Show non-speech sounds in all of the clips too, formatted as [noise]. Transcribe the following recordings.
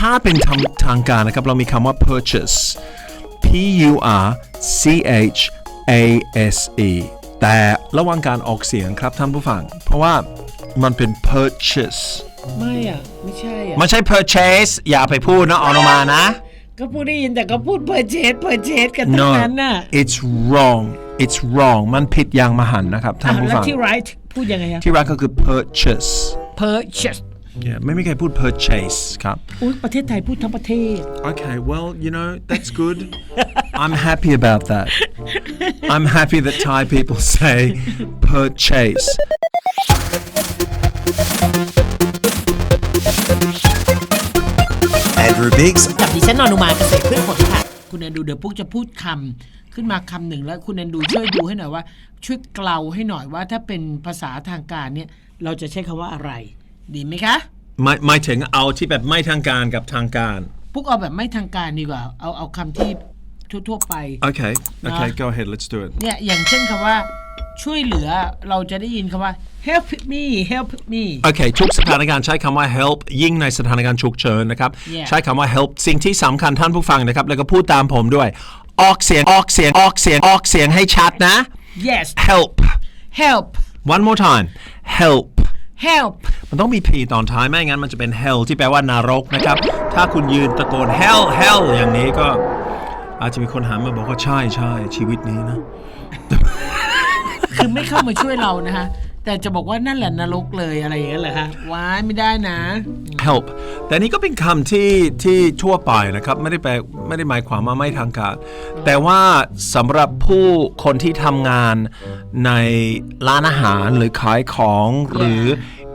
ถ้าเป็นทางทางการนะครับ เรามีคำว่า purchase P U R C H A S E แต่ระวังการออกเสียงครับท่านผู้ฟัง เพราะว่ามันเป็น purchase ไม่อะ ไม่ใช่อะไม่ใช่ purchase อย่าไปพูดนะออกมานะ ก็พูดได้ยินแต่ก็พูดเพอร์เจสเพอร์เจสกันทั้ง no นั้นน่ะ it's wrong it's wrong มันผิดอย่างมหันต์นะครับท่านอะผู้แล้วฟัง ที่ right พูดยังไงครับที่รักก็คือ purchase purchase yeah, ไม่มีใครพูด purchase ครับ อุ้ยประเทศไทยพูดทั้งประเทศ Okay, well, you know, that's good. I'm happy about that. I'm happy that Thai people say purchase. Andrew Biggs กับดิฉันอนุมาเกษตรพืชผลค่ะ คุณแอนดูเดี๋ยวปุ๊กจะพูดคำขึ้นมาคำหนึ่งแล้วคุณแอนดูช่วยดูให้หน่อยว่า ช่วยเกลาให้หน่อยว่าถ้าเป็นภาษาทางการเนี่ย เราจะใช้คำว่าอะไร ดีไหมคะไม่ไม่ถึงเอาที่แบบไม่ทางการกับทางการ ปุ๊กเอาแบบไม่ทางการดีกว่า เอาเอาคำที่ทั่วๆไป Okay, okay, Nah. go ahead, let's do it. เนี่ยอย่างเช่นคำว่า ช่วยเหลือเราจะได้ยินคำว่า help me help me โอเคทุกสถานการณ์ใช้คำว่า help ยิ่งในสถานการณ์ฉุกเฉินนะครับ Yeah. ใช้คำว่า help สิ่งที่สำคัญท่านผู้ฟังนะครับ แล้วก็พูดตามผมด้วย ออกเสียง ออกเสียง ออกเสียง ออกเสียงให้ชัดนะ yes help help one more time help help มันต้องมี p ตอนท้ายไม่งั้นมันจะเป็น hell ที่แปลว่านรกนะครับ ถ้าคุณยืนตะโกน hell hell อย่างนี้ก็ อาจจะมีคนหันมาบอกว่าใช่ใช่ชีวิตนี้นะ คือไม่เข้ามาช่วยเรานะคะ แต่จะบอกว่านั่นแหละนรกเลยอะไรอย่างเงี้ยเหรอคะว้ายไม่ได้นะ help แต่นี่ก็เป็นคำที่ที่ทั่วไปนะครับ ไม่ได้แปลไม่ได้หมายความว่าไม่ทางการ แต่ว่าสำหรับผู้คนที่ทำงานในร้านอาหารหรือขายของหรือ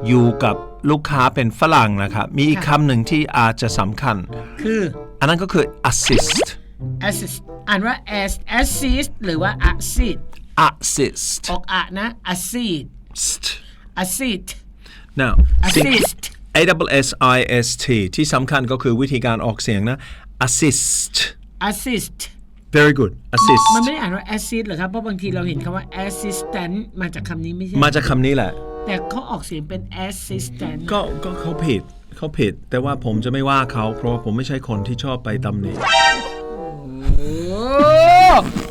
อยู่กับลูกค้าเป็นฝรั่งนะครับ มีอีกคำหนึ่งที่อาจจะสำคัญ คือ อันนั้นก็คือ assist assist อ่านว่า as assist หรือว่า assist assist ออกอะนะ assist assist now assist A W S I S T ที่สำคัญก็คือวิธีการออกเสียงนะ assist assist very good assist มันไม่ได้อ่านว่า assist หรอครับ เพราะบางทีเราเห็นคำว่า assistant มาจากคำนี้ไม่ใช่ มาจากคำนี้แหละ แต่เขาออกเสียงเป็น assistant ก็ก็เขาผิดเขาผิด แต่ว่าผมจะไม่ว่าเขา เพราะว่าผมไม่ใช่คนที่ชอบไปตำหนิโอ้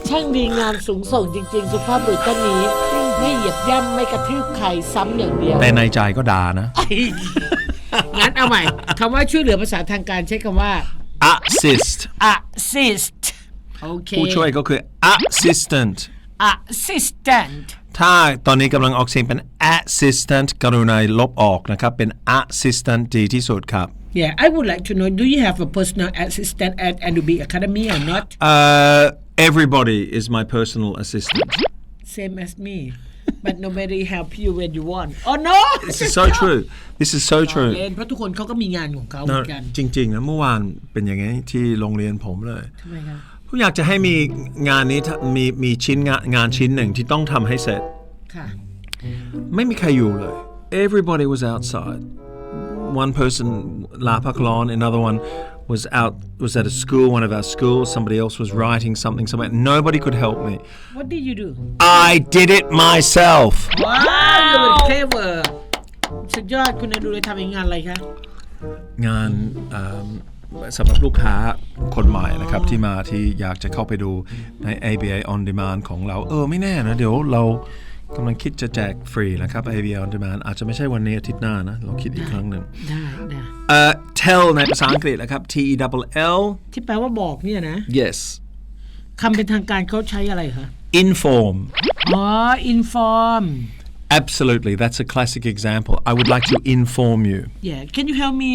ช่างดีงามสูงส่งจริง ๆ สุภาพบุรุษท่านนี้ ไม่เหยียบย่ำไม่กระทืบใครซ้ำอย่างเดียวแต่ในใจก็ด่านะงั้นเอาใหม่คำว่าช่วยเหลือภาษาทางการใช้คำว่า assist assist โอเคผู้ช่วยก็คือ assistant assistant ถ้าตอนนี้กำลังออกเสียงเป็น assistant กรุณาลบออกนะครับ เป็น assistant ดีที่สุดครับ yeah I would like to know do you have a personal assistant at Adobe Academy or not uh, everybody is my personal assistant same as me but nobody help you when you want oh no this is so true this is so true เล่นเพราะทุกคนเขาก็มีงานของเขาเหมือนกัน จริงๆนะเมื่อวานเป็นอย่างนี้ที่โรงเรียนผมเลยทำไมครับผมอยากจะให้มีงานนี้ทำมีมีชิ้นงานงานชิ้นหนึ่งที่ต้องทำให้เสร็จค่ะไม่มีใครอยู่เลย everybody was outside one person La Paklon another one was out was at a school one of our schools somebody else was writing something somewhere nobody could help me what did you do I did it myself ว้าว you're clever สุดยอดคุณดูเลยทำงานอะไรคะงานเอิ่มสำหรับลูกค้าคนใหม่นะครับ ที่มาที่อยากจะเข้าไปดูใน ABA on demand ของเรา เออไม่แน่นะ เดี๋ยวเรา กำลังคิดจะแจกฟรีนะครับ ABA on demand อาจจะไม่ใช่วันนี้อาทิตย์หน้านะเราคิดอีกครั้งหนึ่งได้ได้เอ่อ tell ในภาษาอังกฤษนะครับ T E L L ที่แปลว่าบอกเนี่ยนะ yes คำเป็นทางการเขาใช้อะไรคะ inform อ๋อ inform absolutely that's a classic example I would like to inform you yeah can you help me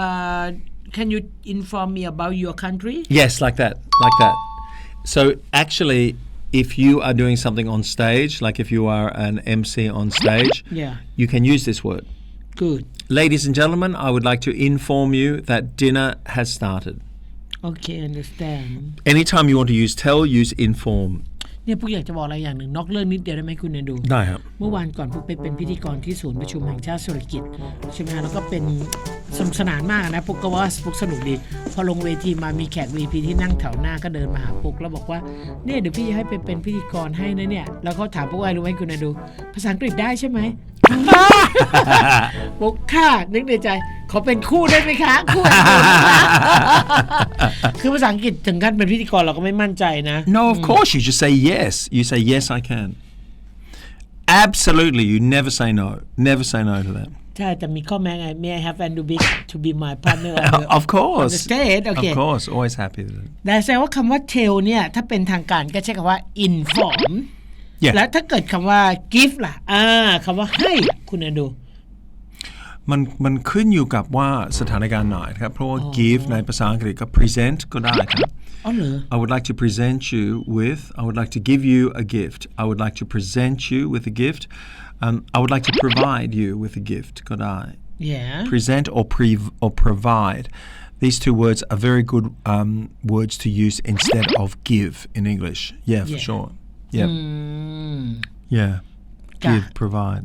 uh, can you inform me about your country Yes, like that, like that. So actually, if you are doing something on stage, like if you are an MC on stage, Yeah. you can use this word. good Ladies and gentlemen, I would like to inform you that dinner has started. okay understand Anytime you want to use tell, use inform. เนี่ยพวกอยากจะบอกอะไรอย่างหนึ่งนอกเรื่องนิดเดียวได้ไหมคุณเนดู ได้ครับ เมื่อวานก่อนพวกไปเป็นพิธีกรที่ศูนย์ประชุมแห่งชาติสุรกิจใช่ไหมฮะแล้วก็เป็นสนุกสนานมากนะปุ๊กก็ว่าปุ๊กสนุกดี พอลงเวทีมามีแขก VP ที่นั่งแถวหน้าก็เดินมาหาปุ๊กแล้วบอกว่าเนี่ยเดี๋ยวพี่จะให้ไปเป็นพิธีกรให้นะเนี่ยแล้วเขาถามปุ๊กว่ารู้ไหมคุณเนดู ภาษาอังกฤษได้ใช่ไหม ปุ๊กค่ะนึกในใจเขาเป็นคู่ได้ไหมคะ คู่กันหมดนะคะคือภาษาอังกฤษถึงขั้นเป็นพิธีกรเราก็ไม่มั่นใจนะ No, of course you just say yes. You say yes, I can. Absolutely, you never say no. Never say no to them. ใช่ แต่มีข้อแม้ไง May I have Andrew Big to be my partner on the, of course. on the stage โอเค Of course, always happy with it. แต่แสดงว่าคำว่า tell เนี่ย ถ้าเป็นทางการก็ใช้คำว่า inform Yeah. แล้วถ้าเกิดคำว่า give ล่ะ อ่าคำว่าให้คุณอดู มันมันขึ้นอยู่กับว่าสถานการณ์ไหนครับ เพราะว่า give ในภาษาอังกฤษก็ present ก็ได้ครับ อ๋อเหรอ I would like to present you with, I would like to give you a gift. I would like to present you with a gift. Um, I would like to provide you with a gift. Could I? yeah Present or, pre- or provide. These two words are very good um, words to use instead of give in English. Yeah, for Yeah. sure. Yeah. อืม Yeah. Got Give, it. provide.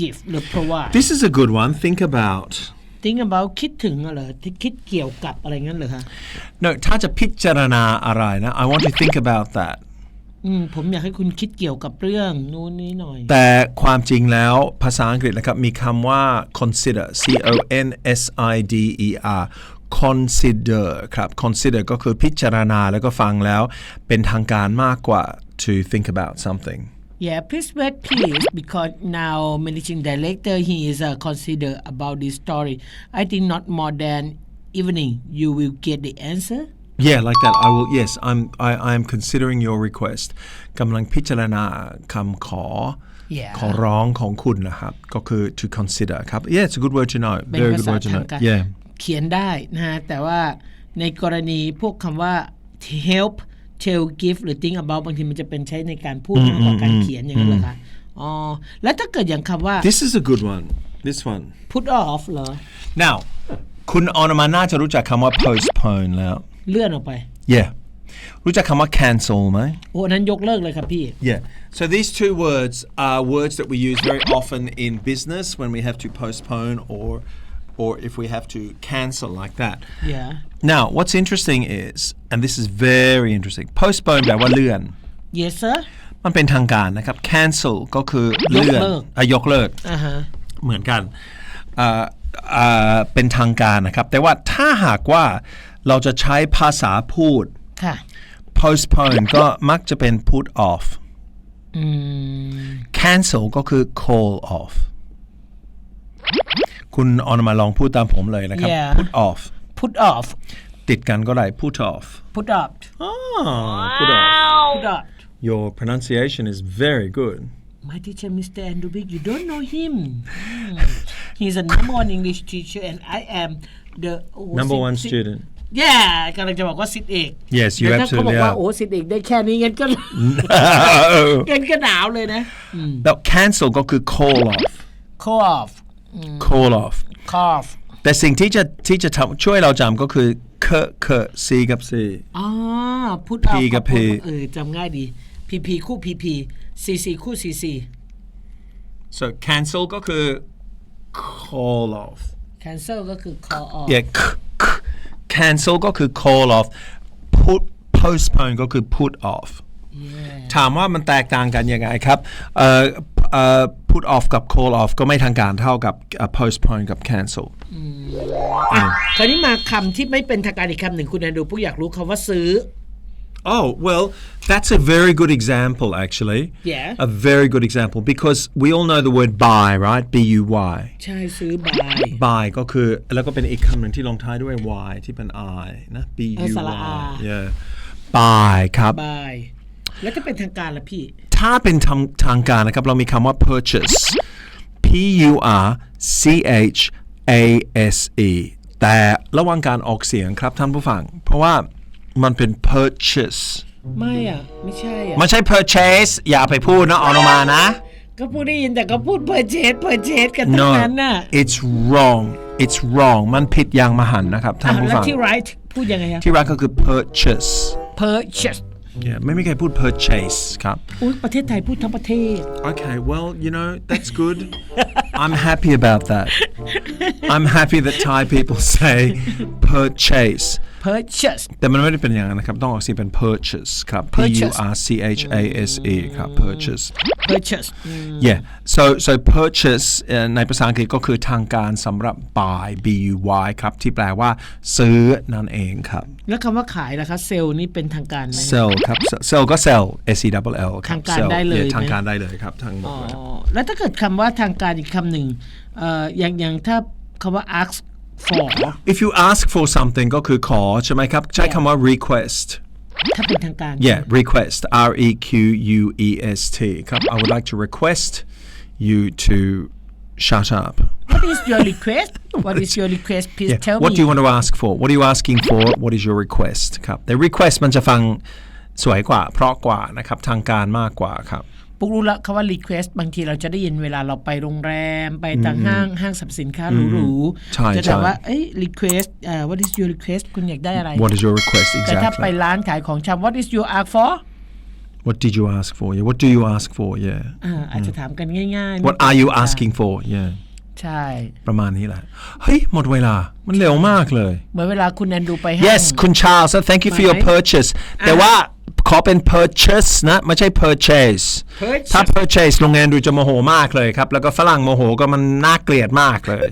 give หรือ provide This is a good one. Think about. think about คิดถึงเหรอที่คิดเกี่ยวกับอะไรงั้นเหรอคะ No, ถ้าจะพิจารณาอะไรนะ I want to think about that. อืมผมอยากให้คุณคิดเกี่ยวกับเรื่องนู้นนี้หน่อย แต่ความจริงแล้วภาษาอังกฤษนะครับ มีคำว่า consider c o n s i d e r consider ครับ consider ก็คือพิจารณาแล้วก็ฟังแล้ว เป็นทางการมากกว่า to think about something Yeah, please wait, please, because now managing director he is uh, consider about this story. I think not more than evening you will get the answer. yeah like that I will yes I'm I I am considering your request กำลังพิจารณาคำขอ Yeah. ขอร้องของคุณนะครับก็คือ to consider ครับ yeah it's a good word to know เป็น very ภา good ษา word to ทา know งการ yeah เขียนได้นะฮะแต่ว่าในกรณีพวกคำว่า help tell give หรือ think about บางทีมันจะเป็นใช้ในการพูดมากกว่าการเขียนอย่างนั้นเหรอคะอ๋อแล้วถ้าเกิดอย่างคำว่า this is a good one this one put off เหรอ now คุณออนมาน่าจะรู้จักคำว่า postpone แล้ว เลื่อนออกไป yeah รู้จักคำว่า cancel ไหมโอ้อันนั้นยกเลิกเลยครับพี่ Yeah. So these two words are words that we use very often in business when we have to postpone or or if we have to cancel like that. yeah Now, what's interesting is, and this is very interesting, postpone แปลว่าเลื่อน yes sir มันเป็นทางการนะครับ cancel ก็คือเลื่อนยกเลิก อะยกเลิก อ่าฮะ เหมือนกันเอ่อเอ่อเป็นทางการนะครับ แต่ว่าถ้าหากว่าเราจะใช้ภาษาพูด ค่ะ postpone ก็มักจะเป็น put off อืม cancel ก็คือ call off คุณออนมาลองพูดตามผมเลยนะครับ Yeah. put off put off ติดกันก็ได้ put off put off ah put off put off your pronunciation is very good My teacher, Mr. Andrew Big, you don't know him. Hmm. He's a number one English teacher, and I am the oh, number sit- one sit- student Yeah กำลังจะบอกว่าสิทธิเอก Yes, you แต่ถ้าเขาบอก absolutely ว่า are. โอ้สิทธิเอกได้แค่นี้งั้นก็งั้นก็หนาวเลยนะ แล้ว cancel ก็คือ call off cough call off cough แต่สิ่งที่จะที่จะทำช่วยเราจำก็คือเคเค c กับ c อ๋อ put P off กับ P เออจำง่ายดี PP คู่ PP CC คู่ CC so cancel ก็คือ call off cancel ก็คือ call off yeah k, k. cancel ก็คือ call off put postpone ก็คือ put off ถามว่ามันแตกต่างกันยังไงครับเอ่อเอ่อ put off กับ call off ก็ไม่ทางการเท่ากับเอ่อ postpone กับ cancel อะคราวนี้มาคำที่ไม่เป็นทางการอีกคำหนึ่งคุณแอนดูผู้อยากรู้คำว่าซื้อ Oh, well, that's a very good example, actually. Yeah. A very good example because we all know the word buy, right? B U Y. ใช่ซื้อบาย buy ก็คือแล้วก็เป็นอีกคำหนึ่งที่ลงท้ายด้วย y ที่เป็น i นะ b เออ u สระอา y yeah buy ครับบาย แล้วถ้าเป็นทางการล่ะพี่ ถ้าเป็นทางทางการนะครับ เรามีคำว่า purchase p u r c h a s e แต่ระวังการออกเสียงครับท่านผู้ฟัง เพราะว่ามันเป็น purchase ไม่อะ ไม่ใช่อะ ไม่ใช่ purchase อย่าไปพูดนะออกมานะ ก็พูดได้ยินแต่ก็พูดเพอร์เจสเพอร์เจสกันทั้ง no นั้นน่ะ it's wrong it's wrong มันผิดอย่างมหันต์นะครับท่านอะผู้แล้วฟัง ที่ right พูดยังไงครับที่รักก็คือ purchase purchase yeah ไม่มีใครพูด purchase ครับ อุ้ยประเทศไทยพูดทั้งประเทศ Okay, well, you know, that's good. [laughs] I'm happy about that. I'm happy that Thai people say purchase. purchase แต่มันไม่ได้เป็นอย่างนั้นนะครับ ต้องออกเสียงเป็น purchase ครับ P U Purchase R C H A S E ครับ purchase purchase อืม yeah so so purchase เอ่อในภาษาอังกฤษก็คือทางการสำหรับ buy b u y ครับ ที่แปลว่าซื้อนั่นเองครับ แล้วคำว่าขายล่ะคะเซลล์นี่เป็นทางการไหม sell ครับ sell ก็ sell s e double l ครับทางการ sell ได้เลย yeah ไหมทางการได้เลยครับทั้งหมดอ๋อเลยแล้วถ้าเกิดคำว่าทางการอีกคำหนึ่งเอ่ออย่างอย่างถ้าคำว่า ask for if you ask for something ก็คือขอใช่ไหมครับ ใช้คำว่า request ถ้าเป็นทางการ yeah request r e q u e s t ครับ I would like to request you to shut up What is your request [laughs] What is your request Please Yeah. tell What me do you want to ask for? What are you asking for? What is your request ครับ แต่ request มันจะฟังสวยกว่า เพราะกว่านะครับ ทางการมากกว่าครับ ปุ๊กรู้ละคำว่า request บางทีเราจะได้ยินเวลาเราไปโรงแรมไปต่างห้างห้างสรรพสินค้าหรูใช่ๆจะใช่ถามว่าเอ้ย request เอ่อ what is your request คุณอยากได้อะไร What is your request แต่ถ้าไป exactly? ร้านขายของชำ what is your ask for What did you ask for? Yeah. What do you ask for? Yeah. อ่าอาจจะถามกันง่ายๆ What are you asking for? Yeah. ใช่ ประมาณนี้แหละ เฮ้ย หมดเวลา มันเร็วมากเลย เหมือนเวลาคุณแอนดูไปห้าง Yes คุณ Charles thank you for your ไหม purchase แต่ว่า ขอเป็น purchase นะ ไม่ใช่ purchase ถ้า purchase โรงงานดูจะโมโหมากเลยครับ แล้วก็ฝรั่งโมโหก็มันน่าเกลียดมากเลย